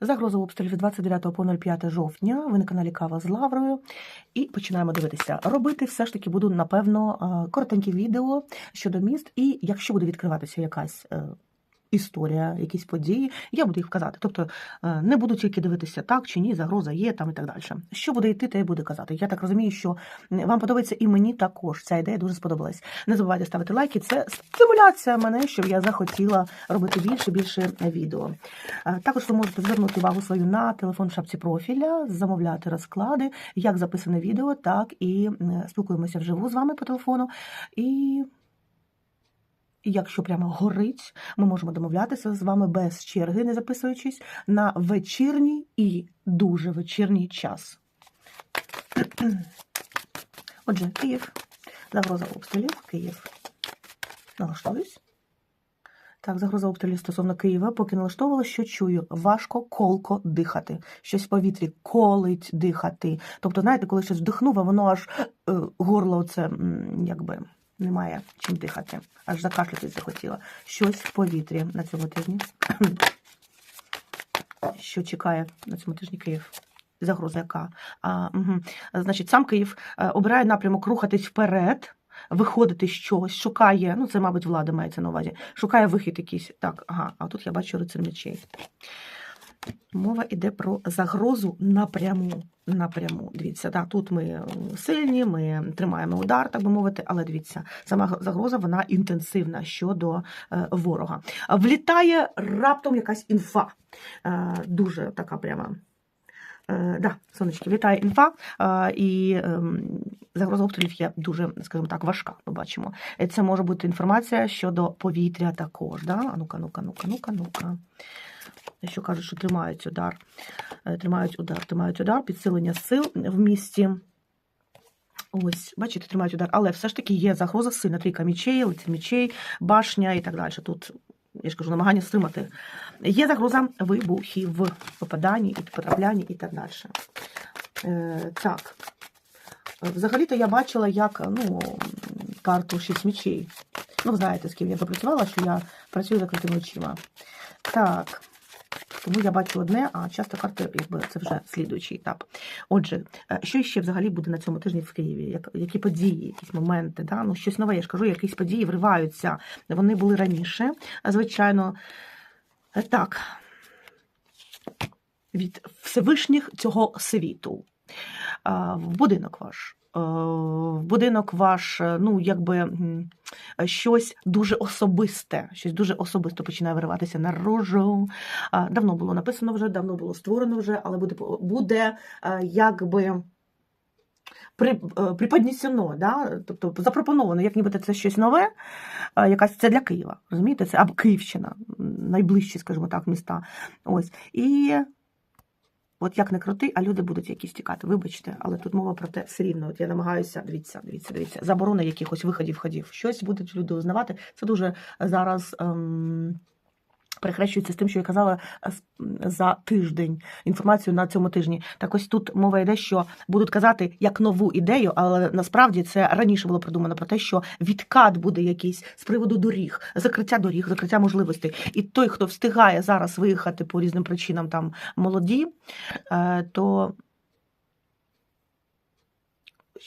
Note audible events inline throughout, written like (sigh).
Загроза обстрілів від 29 по 05 жовтня. Ви на каналі Кава з Лаврою. І починаємо дивитися. Робити все ж таки буду, напевно, е, коротенькі відео щодо міст. І якщо буде відкриватися якась е, історія, якісь події, я буду їх вказати. Тобто е, не буду тільки дивитися так чи ні, загроза є там і так далі. Що буде йти, те й буде казати. Я так розумію, що вам подобається і мені також. Ця ідея дуже сподобалась. Не забувайте ставити лайки. Це стимуляція мене, щоб я захотіла робити більше більше відео. Е, Також ви можете звернути увагу свою на телефон в шапці профіля, замовляти розклади, як записане відео, так і спілкуємося вживу з вами по телефону. І якщо прямо горить, ми можемо домовлятися з вами без черги, не записуючись, на вечірній і дуже вечірній час. (clears throat) Отже, Київ, загроза обстрілів, Київ. Налаштовуюсь. Так, загроза обстрілів стосовно Києва, поки налаштовувала, що чую, важко колко дихати. Щось в повітрі колить дихати. Тобто, знаєте, коли щось вдихнув, а воно аж е, горло це якби немає чим дихати. Аж закашлятись захотіла. Щось в повітрі на цьому тижні. (clears throat) Що чекає на цьому тижні Київ? Загроза яка? А, угу. Значить, сам Київ е, обирає напрямок рухатись вперед, виходити з чогось, шукає, ну це, мабуть, влада мається на увазі, шукає вихід якийсь. Так, ага, а тут я бачу рицар мечей. Мова йде про загрозу напряму. Напряму. Дивіться, да, тут ми сильні, ми тримаємо удар, так би мовити, але дивіться, сама загроза вона інтенсивна щодо е, ворога. Влітає раптом якась інфа. Е, дуже така прямо. Е, да, сонечки, вітає інфа, е, і е, загроза обстрілів є дуже, скажімо так, важка. Ми бачимо. Е, Це може бути інформація щодо повітря також. Да? А ну-ка, ну-ка, ну-ка, ну-ка, ну-ка. Що кажуть, що тримають удар, Е, тримають удар, тримають удар, підсилення сил в місті. Ось, бачите, тримають удар, але все ж таки є загроза сильна. Трійка мічей, лице мічей, башня і так далі. Тут, я ж кажу, намагання стримати. Є загроза вибухів, попадання, і потрапляння і так далі. Е, так. Взагалі-то я бачила, як ну, карту шість мічей. Ну, знаєте, з ким я попрацювала, що я працюю закритими очима. Так. Тому я бачу одне, а часто карти, якби це вже слідуючий етап. Отже, е, що ще взагалі буде на цьому тижні в Києві? Як, які події, якісь моменти? Да? Ну, щось нове, я ж кажу, якісь події вриваються. Вони були раніше, звичайно. Е, Так. Від Всевишніх цього світу. В будинок ваш. Е, В будинок ваш, е, ну, якби щось дуже особисте, щось дуже особисто починає вириватися наружу. А, Давно було написано вже, давно було створено вже, але буде, буде е, якби при, е, приподнесено, да? тобто запропоновано, як нібито це щось нове, е, якась це для Києва, розумієте? Це або Київщина, найближчі, скажімо так, міста. Ось. І от як не крути, а люди будуть якісь тікати. Вибачте, але тут мова про те все рівно. От я намагаюся, дивіться, дивіться, дивіться, заборона якихось виходів, ходів. Щось будуть люди узнавати. Це дуже зараз. Ем... Перехрещується з тим, що я казала е, за тиждень інформацію на цьому тижні. Так ось тут мова йде, що будуть казати як нову ідею, але насправді це раніше було придумано про те, що відкат буде якийсь з приводу доріг, закриття доріг, закриття можливостей. І той, хто встигає зараз виїхати по різним причинам, там молоді, е, то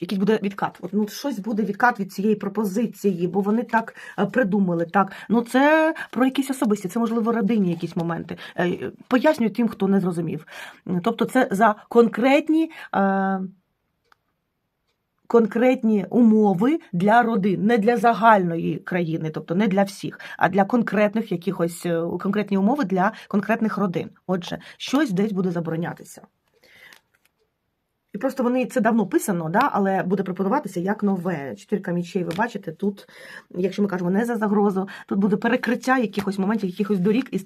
якийсь буде відкат. От, ну, щось буде відкат від цієї пропозиції, бо вони так е, придумали. Так, ну це про якісь особисті, це можливо родинні якісь моменти. Е, Пояснюю тим, хто не зрозумів. Тобто, це за конкретні. Е, Конкретні умови для родин, не для загальної країни, тобто не для всіх, а для конкретних якихось конкретні умови для конкретних родин. Отже, щось десь буде заборонятися. І просто вони це давно писано, да, але буде пропонуватися як нове. Чотирка мічей, ви бачите, тут, якщо ми кажемо не за загрозу, тут буде перекриття якихось моментів, якихось доріг і,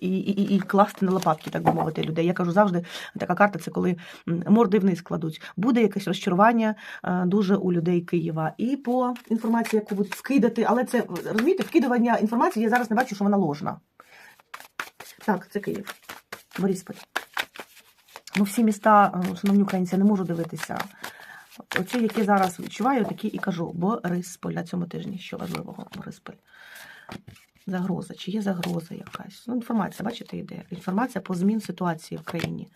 і, і, і, класти на лопатки, так би мовити, людей. Я кажу завжди, така карта це коли морди вниз кладуть. Буде якесь розчарування е, дуже у людей Києва. І по інформації, яку будуть вкидати, але це розумієте, вкидування інформації, я зараз не бачу, що вона ложна. Так, це Київ. Борисполь. Ну, всі міста, е, шановні українці, не можу дивитися. Оці, які зараз відчуваю, такі і кажу. Борисполь на цьому тижні. Що важливого? Борисполь. Загроза. Чи є загроза якась? Ну, інформація, бачите, йде. Інформація по змін ситуації в країні.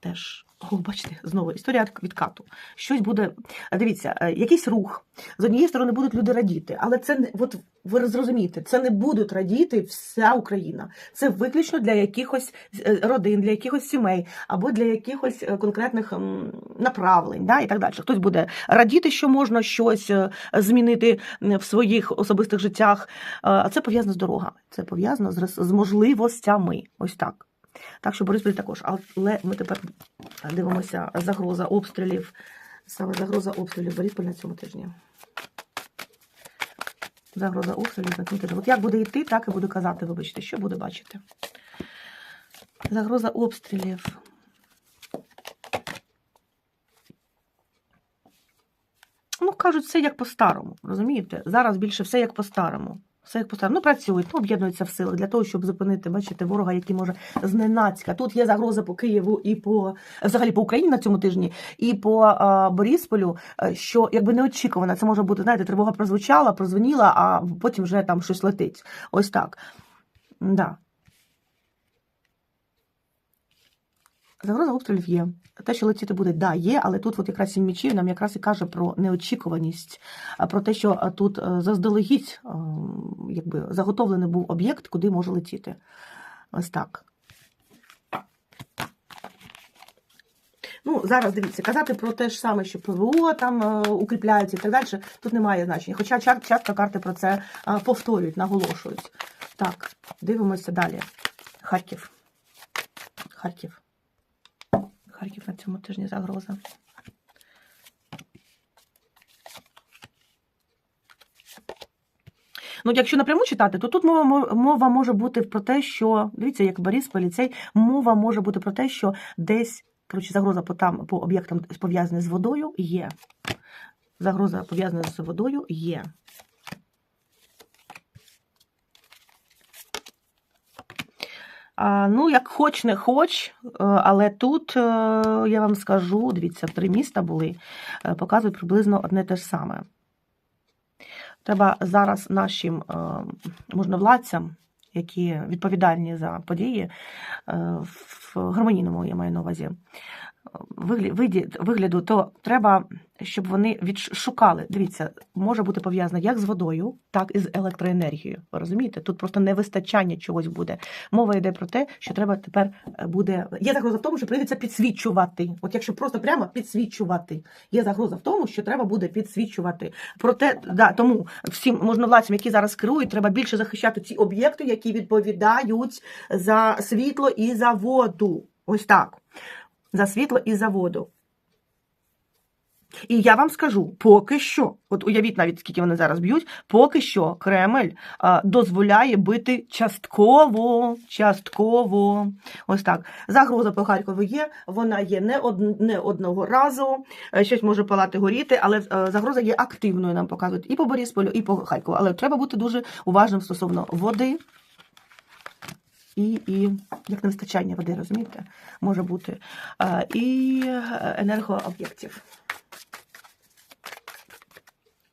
Теж. О, бачите, знову історія відкату. Щось буде. Дивіться, е, якийсь рух. З однієї сторони будуть люди радіти, але це от ви зрозумієте, це не будуть радіти вся Україна. Це виключно для якихось е, родин, для якихось сімей або для якихось е, конкретних направлень, да, і так далі. Хтось буде радіти, що можна щось е, змінити в своїх особистих життях. Е, А це пов'язано з дорогами, це пов'язано з можливостями. Ось так. Так що Бориспіль також. Але ми тепер дивимося загроза обстрілів. Саме загроза обстрілів Борисполь на цьому тижні. Загроза обстрілів на цьому тижні. От як буде йти, так і буду казати, вибачте, що буде бачити. Загроза обстрілів. Ну, кажуть, все як по-старому. Розумієте? Зараз більше все як по-старому. Все постав. Ну, працюють, ну, об'єднуються в сили для того, щоб зупинити, бачите, ворога, який може зненацька. Тут є загроза по Києву і по взагалі по Україні на цьому тижні, і по а, Борисполю, е, що якби неочікувано. Це може бути, знаєте, тривога прозвучала, прозвоніла, а потім вже там щось летить. Ось так. Да. Загроза обстрілів є. Те, що летіти буде, да, є, але тут от якраз сім мічів нам якраз і каже про неочікуваність, про те, що тут е, заздалегідь е, якби, заготовлений був об'єкт, куди може летіти. Ось так. Ну, зараз дивіться, казати про те ж саме, що ПВО там е, укріпляється і так далі, тут немає значення. Хоча ча- часто карти про це повторюють, наголошують. Так, дивимося далі. Харків. Харків. Харків на цьому тижні загроза. Ну, якщо напряму читати, то тут мова, мова може бути про те, що дивіться, як Борис поліцей, мова може бути про те, що десь коротше, загроза по там по об'єктам пов'язана з водою є. Загроза пов'язана з водою є. Ну, як хоч не хоч, е, але тут е, я вам скажу, дивіться, три міста були, е, показують приблизно одне те ж саме. Треба зараз нашим можновладцям, які відповідальні за події, в гармонійному я маю на увазі, вигляду, то треба, щоб вони відшукали. Дивіться, може бути пов'язано як з водою, так і з електроенергією. Ви розумієте? Тут просто невистачання чогось буде. Мова йде про те, що треба тепер е, буде. Є загроза в тому, що прийдеться підсвічувати. От якщо просто прямо підсвічувати. Є загроза в тому, що треба буде підсвічувати. Проте, да, тому всім можновладцям, які зараз керують, треба більше захищати ці об'єкти, які відповідають за світло і за воду. Ось так. За світло і за воду. І я вам скажу, поки що, от уявіть навіть, скільки вони зараз б'ють, поки що Кремль а, дозволяє бити частково, частково. Ось так. Загроза по Харкову є, вона є не, од, не одного разу, е, щось може палати горіти, але е, загроза є активною, нам показують і по Борисполю, і по Харкову. Але треба бути дуже уважним стосовно води. І, і як не вистачання води, розумієте, може бути. І е, енергооб'єктів.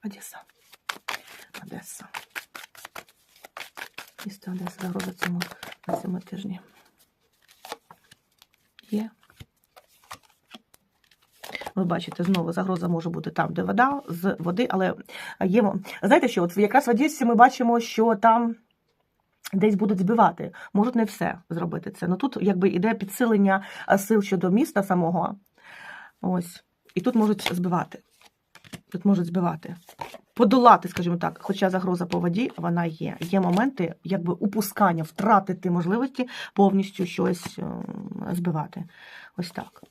Одеса. Одеса. Місто Одеса загроза цьому на цьому тижні. Є. Ви бачите, знову загроза може бути там, де вода, з води, але є. Знаєте що, от якраз в Одесі ми бачимо, що там десь будуть збивати. Можуть не все зробити це. Ну тут якби іде підсилення сил щодо міста самого. Ось. І тут можуть збивати. Тут можуть збивати. Подолати, скажімо так, хоча загроза по воді вона є. Є моменти, якби упускання, втратити можливості повністю щось е, збивати. Ось так.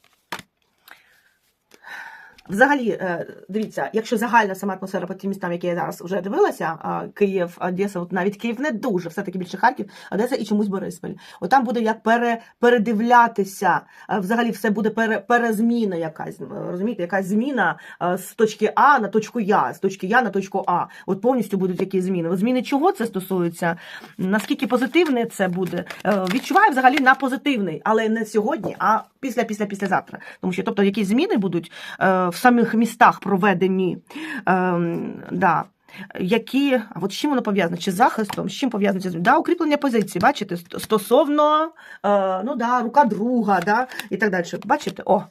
Взагалі, е, дивіться, якщо загальна сама атмосфера по тим містам, які я зараз вже дивилася, Київ, Одеса, от навіть Київ не дуже, все-таки більше Харків, Одеса і чомусь Бориспіль. От там буде як пере, передивлятися, взагалі все буде пере, перезміна якась, розумієте, якась зміна з точки А на точку Я, з точки Я на точку А. От повністю будуть якісь зміни. От зміни чого це стосується? Наскільки позитивне це буде? Е, Відчуваю взагалі на позитивний, але не сьогодні, а після, після, післязавтра. Тому що, тобто, якісь зміни будуть е, в самих містах проведені. Ем, да. які, а от з чим воно пов'язане? Чи з захистом? З чим пов'язано? Да, укріплення позиції, бачите, стосовно е, ну, да, рука друга, да, і так далі. Бачите? О.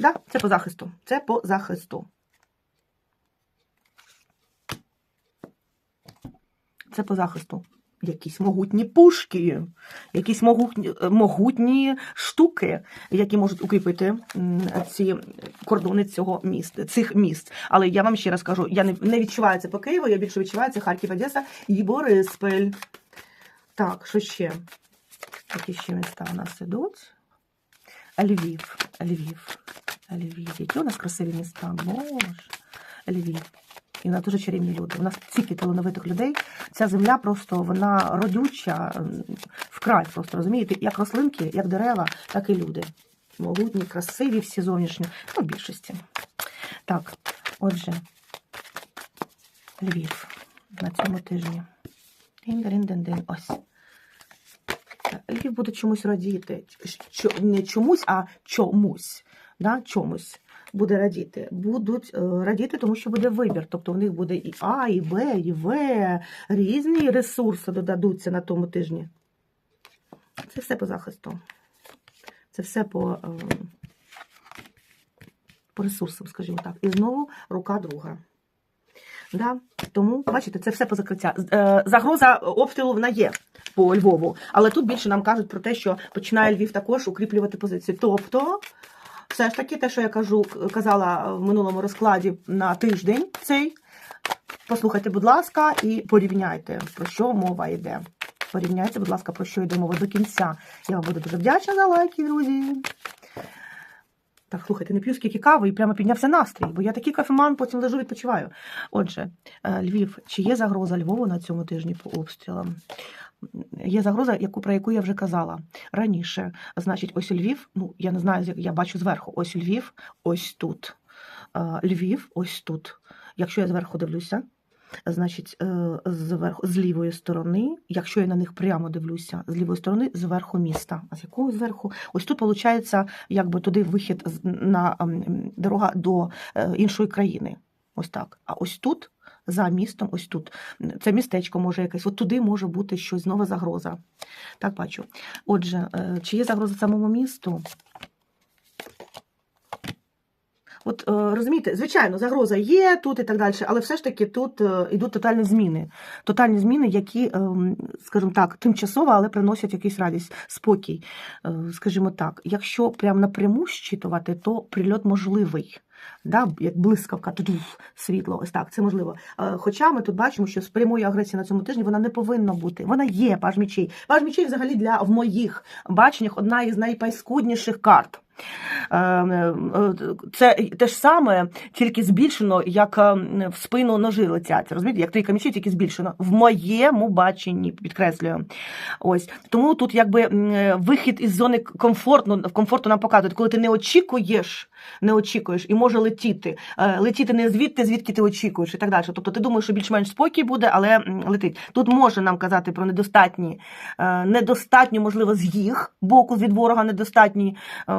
Да, це по захисту. Це по захисту. Це по захисту. Якісь могутні пушки, якісь могутні, могутні штуки, які можуть укріпити ці кордони цього міста, цих міст. Але я вам ще раз кажу, я не, не відчуваю це по Києву, я більше відчуваю це Харків, Одеса і Бориспіль. Так, що ще? Які ще міста у нас ідуть? Львів, Львів, Львів. Які у нас красиві міста, боже. Львів. І вона дуже чарівні люди. У нас стільки талановитих людей. Ця земля просто вона родюча, вкрай просто розумієте, як рослинки, як дерева, так і люди. Могутні, красиві всі зовнішні, ну, в більшості. Так, отже, Львів на цьому тижні. Дин-дин-дин-дин. Ось. Львів буде чомусь радіти. Не чомусь, а чомусь. Да? Чомусь буде радіти. Будуть е, радіти, тому що буде вибір. Тобто у них буде і А, і Б, і В. Різні ресурси додадуться на тому тижні. Це все по захисту. Це все по, е, по ресурсам, скажімо так. І знову рука друга. Да? Тому, бачите, це все по закриття. Е, Загроза обстрілу вона є по Львову, але тут більше нам кажуть про те, що починає Львів також укріплювати позиції. Тобто, все ж таки, те, що я кажу, казала в минулому розкладі на тиждень цей. Послухайте, будь ласка, і порівняйте, про що мова йде. Порівняйте, будь ласка, про що йде мова до кінця. Я вам буду дуже вдячна за лайки, друзі. Так, слухайте, не п'ю скільки кави і прямо піднявся настрій, бо я такий кафеман, потім лежу відпочиваю. Отже, е, Львів, чи є загроза Львову на цьому тижні по обстрілам? Є загроза, яку, про яку я вже казала раніше. Значить, ось Львів, ну я не знаю, я бачу зверху. Ось Львів, ось тут. Е, Львів, ось тут. Якщо я зверху дивлюся, значить, е, зверху, з лівої сторони, якщо я на них прямо дивлюся, з лівої сторони, зверху міста. А з якого зверху? Ось тут, виходить, якби туди вихід на ем, дорога до е, іншої країни. Ось так. А ось тут, за містом, ось тут. Це містечко може якесь, от туди може бути щось нова загроза. Так бачу. Отже, е, чи є загроза самому місту? От е, розумієте, звичайно, загроза є тут і так далі, але все ж таки тут е, йдуть тотальні зміни. Тотальні зміни, які, ем, скажімо так, тимчасово, але приносять якийсь радість, спокій. Е, Скажімо так, якщо прям напряму щитувати, то прильот можливий. Да, як блискавка, світло, ось так, це можливо. Е, Хоча ми тут бачимо, що з прямої агресії на цьому тижні вона не повинна бути. Вона є, паж мічей. Паж мічей взагалі для в моїх баченнях одна із найпайскудніших карт. Е, е, Це те ж саме, тільки збільшено, як е, в спину ножи летять. Розумієте, як трійка мечів, тільки збільшено. В моєму баченні, підкреслюю. Ось. Тому тут якби е, вихід із зони комфортно, комфорту нам показують, коли ти не очікуєш, не очікуєш і може летіти. Е, Летіти не звідти, звідки ти очікуєш, і так далі. Тобто ти думаєш, що більш-менш спокій буде, але летить. Тут може нам казати про недостатні, е, недостатньо, можливо, з їх боку від ворога недостатні, е,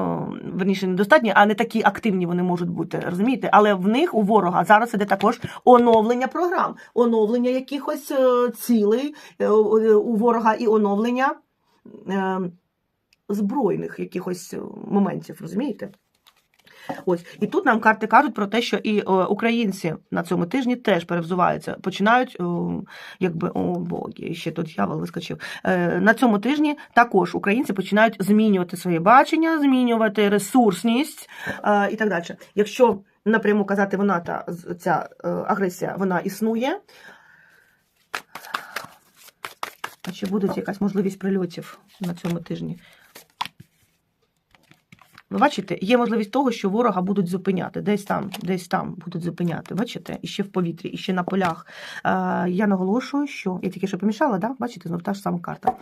верніше, недостатні, а не такі активні вони можуть бути. Розумієте? Але в них у ворога зараз іде також оновлення програм, оновлення якихось е, цілей е, у ворога і оновлення е, збройних якихось моментів, розумієте? Ось і тут нам карти кажуть про те, що і е, українці на цьому тижні теж перевзуваються, починають, е, якби о боги, ще тут дьявол вискочив. Е, на цьому тижні також українці починають змінювати своє бачення, змінювати ресурсність і так далі. Якщо напряму казати, вона та ця агресія вона існує. А чи буде якась можливість прильотів на цьому тижні? Ви бачите, є можливість того, що ворога будуть зупиняти. Десь там, десь там будуть зупиняти. Бачите, і ще в повітрі, і ще на полях. Я наголошую, що я тільки що помішала, да? бачите, знов та ж сама карта.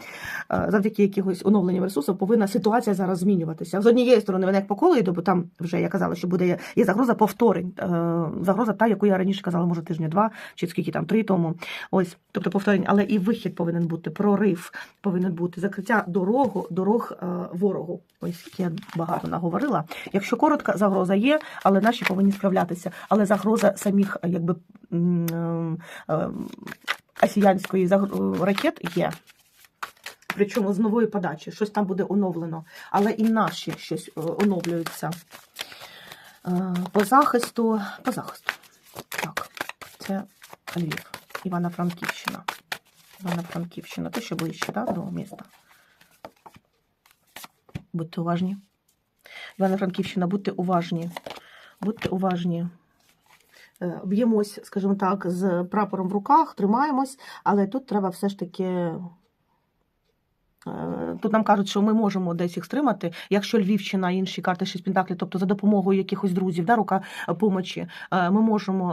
Завдяки якихось оновленням ресурсів повинна ситуація зараз змінюватися. З однієї сторони, вона як по йде, бо там вже я казала, що буде є загроза повторень. Е, загроза та, яку я раніше казала, може тижня два чи скільки там три тому. Ось, тобто повторень, але і вихід повинен бути, прорив повинен бути, закриття дорогу, дорог е, ворогу. Ось я багато наговорила. Якщо коротко, загроза є, але наші повинні справлятися. Але загроза самих якби асіянської е, ракет є. Причому з нової подачі, щось там буде оновлено. Але і наші щось е, оновлюються. Е, По захисту, по захисту. Так, це Львів, Івано-Франківщина. Івано-Франківщина, то ще ближче, да, до міста. Будьте уважні. Івано-Франківщина, будьте уважні. Будьте уважні. Е, Б'ємось, скажімо так, з прапором в руках, тримаємось, але тут треба все ж таки. е, Тут нам кажуть, що ми можемо десь їх стримати, якщо Львівщина, інші карти 6 пентаклів, тобто за допомогою якихось друзів, да, рука е, помочі, ми можемо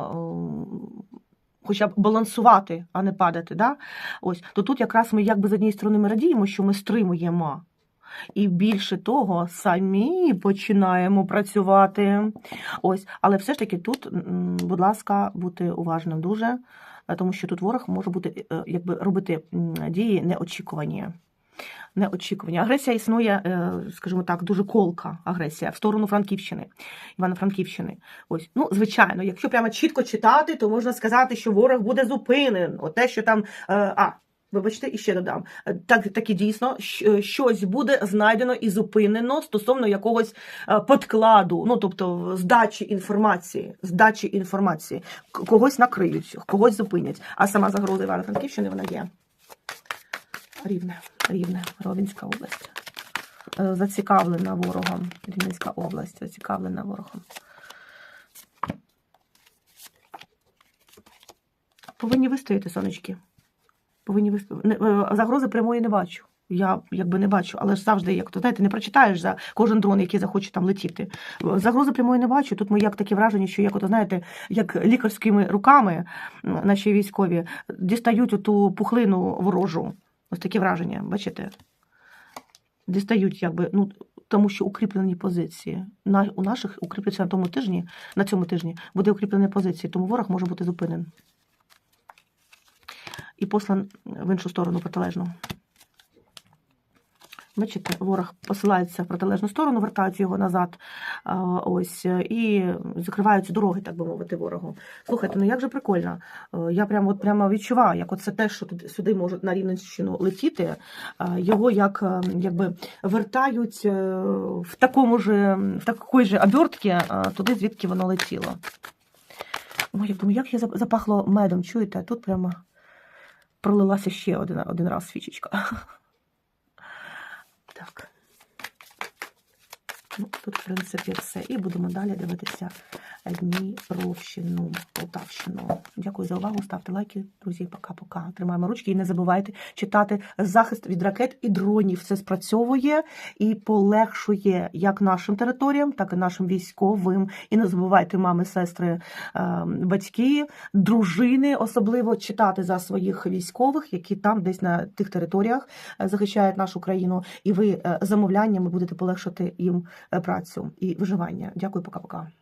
хоча б балансувати, а не падати. Да? Ось, то тут якраз ми якби з однієї сторони ми радіємо, що ми стримуємо. І більше того, самі починаємо працювати. Ось, але все ж таки тут, будь ласка, бути уважним дуже, е, тому що тут ворог може бути е, якби робити дії неочікувані. Неочікувані. Агресія існує, е, скажімо так, дуже колка агресія в сторону Франківщини, Івано-Франківщини. Ось, ну, звичайно, якщо прямо чітко читати, то можна сказати, що ворог буде зупинен. От те, що там. А, Вибачте, і ще додам. Е, Так, таки дійсно, е, щось буде знайдено і зупинено стосовно якогось е, подкладу, ну тобто здачі інформації, здачі інформації. Когось накриють, когось зупинять. А сама загроза Івано-Франківщини вона є. Рівне, рівне, Ровенська область. Зацікавлена ворогом. Рівненська область, зацікавлена ворогом. Повинні вистояти, сонечки. Повинні вистояти. Е, Загрози прямої не бачу. Я якби не бачу, але ж завжди, як то знаєте, не прочитаєш за кожен дрон, який захоче там летіти. Загрози прямої не бачу. Тут ми як таке враження, що як ото знаєте, як лікарськими руками наші військові дістають оту пухлину ворожу. Ось таке враження, бачите? Дістають, якби, ну, тому що укріплені позиції. На, у наших укріпляться на тому тижні, на цьому тижні буде укріплені позиції, тому ворог може бути зупинений. І послан в іншу сторону протилежну. Бачите, ворог посилається в протилежну сторону, вертають його назад, ось, і закриваються дороги, так би мовити, ворогу. Слухайте, ну як же прикольно. Е, Я прямо, от, прямо відчуваю, як оце те, що туди, сюди можуть на Рівненщину летіти, його як, е, якби вертають е, в такому ж, в такої ж обертці туди, звідки воно летіло. Ой, я думаю, як я запахло медом, чуєте? Тут прямо пролилася ще один, один раз свічечка. (laughs) Так. Ну, тут, в принципі, все. І будемо далі дивитися Дніпровщину, Полтавщину. Дякую за увагу. Ставте лайки, друзі. Пока-пока. Тримаємо ручки і не забувайте читати захист від ракет і дронів. Це спрацьовує і полегшує як нашим територіям, так і нашим військовим. І не забувайте, мами, сестри, е, батьки, дружини, особливо читати за своїх військових, які там десь на тих територіях е, захищають нашу країну. І ви е, замовляннями будете полегшити їм е, працю і виживання. Дякую, пока-пока.